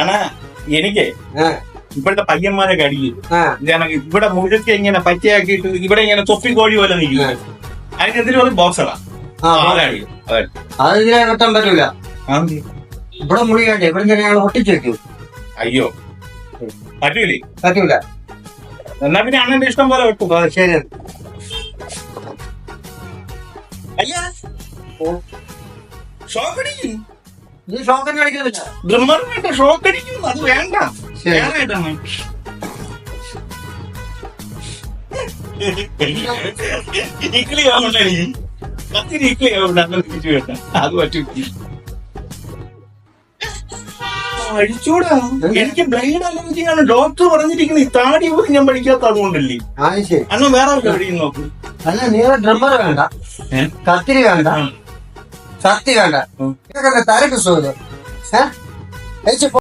ആണാ എനിക്ക് ഇവിടുത്തെ പയ്യന്മാരെ കടിക്കും ഞാൻ ഇവിടെ മുഴുക്ക ഇങ്ങനെ പച്ചയാക്കിയിട്ട് ഇവിടെ ഇങ്ങനെ തൊപ്പി കോഴി പോലെ നിൽക്കും. അതിനെതിരെ ഒരു ബോക്സറാ അതെ ഇതിനെ കെട്ടാൻ പറ്റൂല. ഇവിടെ മുടി വേണ്ടേ ഇവിടെ ഞാൻ ഞങ്ങൾ ഒട്ടിച്ചു വെക്കും. അയ്യോ. പറ്റൂലേ? പറ്റൂല. എന്നാ പിന്നെ അണ്ണന്റെ ഇഷ്ടം പോലെ ഓ, ശരി. അയ്യാ. ഷോക്ക് അടിക്കും നീ ഷോക്കൻ കളിക്കുന്നില്ല ഡ്രമ്മറിനായിട്ട് ഷോക്ക് അത് വേണ്ട. ഇക്ലി ആവണ്ട എനിക്ക് പത്തിന് ഇക്ലി ആവണ്ട അങ്ങനെ തിരിച്ചു വേണ്ട. അത് പറ്റും. അഴിച്ചൂടാ എനിക്ക് ബ്ലൈഡ് അലർജിയാണ് ഡോക്ടർ പറഞ്ഞിരിക്കുന്നത് ഈ താടി പോലും ഞാൻ പഠിക്കാത്ത അതുകൊണ്ടല്ലേ. അന്ന് വേറെ നോക്ക്. അല്ല നീ ഡ്രമ്മർ വേണ്ട? കത്തിരി വേണ്ട. சக்தி வேண்டாம். தரட்டு சொல்லு